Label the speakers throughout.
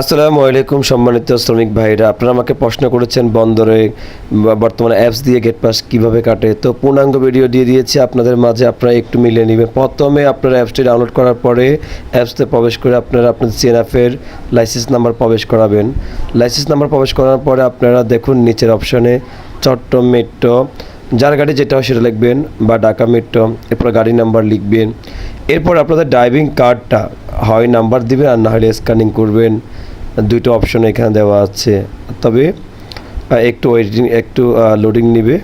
Speaker 1: আসসালামু আলাইকুম সম্মানিত শ্রমিক ভাইরা। আপনারা আমাকে প্রশ্ন করেছেন বন্দরে বর্তমানে অ্যাপস দিয়ে গেট পাস কীভাবে কাটে। তো পূর্ণাঙ্গ ভিডিও দিয়ে দিয়েছি। আপনাদের মাঝে আপনারা একটু মিলিয়ে নেবেন। প্রথমে আপনারা অ্যাপসটি ডাউনলোড করার পরে অ্যাপসতে প্রবেশ করে আপনারা আপনার সিএনএফের লাইসেন্স নাম্বার প্রবেশ করাবেন। লাইসেন্স নাম্বার প্রবেশ করার পরে আপনারা দেখুন নিচের অপশনে চট্ট মেট্রো যার গাড়ি যেটা হয় সেটা লিখবেন বা ঢাকা মেট্রো এরপর গাড়ি নাম্বার লিখবেন। এরপর আপনাদের ড্রাইভিং কার্ডটা হয় নাম্বার দিবেন আর না হলে স্ক্যানিং করবেন। দুটো অপশন এখানে দেওয়া আছে। তবে একটু ওয়েটিং একটু লোডিং নিবে।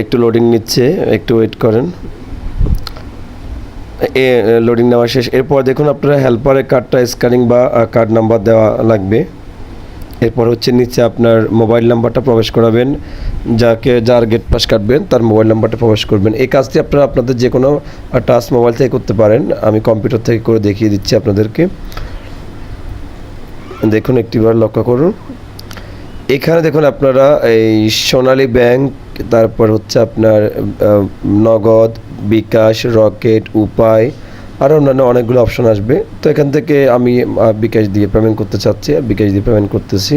Speaker 1: একটু লোডিং নিচ্ছে, একটু ওয়েট করেন। এ লোডিং নেওয়া শেষ। এরপর দেখুন আপনারা হেল্পারের কার্ডটা স্ক্যানিং বা কার্ড নাম্বার দেওয়া লাগবে। এরপর হচ্ছে নিচে আপনার মোবাইল নাম্বারটা প্রবেশ করাবেন, যাকে, যার গেট পাস কাটবেন, তার মোবাইল নাম্বারটা প্রবেশ করবেন। এই কাজটি আপনারা আপনাদের যে কোনো টাচ মোবাইল থেকে করতে পারেন। আমি কম্পিউটার থেকে করে দেখিয়ে দিচ্ছি আপনাদেরকে। দেখুন, একটিবার লক্ষ্য করুন। এখানে দেখুন আপনারা এই সোনালী ব্যাংক তারপর হচ্ছে আপনার নগদ, বিকাশ, রকেট, উপায় আর অন্যান্য অনেকগুলো অপশন আসবে। তো এখান থেকে আমি বিকাশ দিয়ে পেমেন্ট করতে চাচ্ছি, আর বিকাশ দিয়ে পেমেন্ট করতেছি।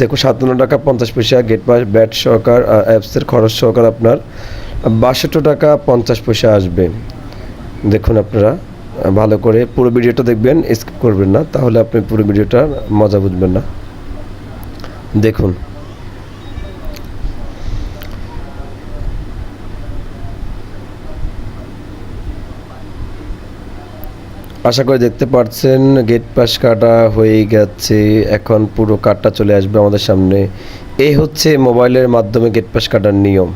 Speaker 1: দেখুন সাতান্ন টাকা পঞ্চাশ পয়সা গেট পাস ব্যাট সহকার অ্যাপসের খরচ সহকার আপনার বাষট্টি টাকা পঞ্চাশ পয়সা আসবে। দেখুন আপনারা ভালো করে পুরো ভিডিওটা দেখবেন স্কিপ করবেন না, তাহলে আপনি পুরো ভিডিওটা মজা বুঝবেন না। দেখুন। আশা করি দেখতে পাচ্ছেন গেট পাস কাটা হয়ে গেছে, এখন পুরো কাটটা চলে আসবে আমাদের সামনে। এই হচ্ছে মোবাইলের মাধ্যমে গেট পাস কাটার নিয়ম।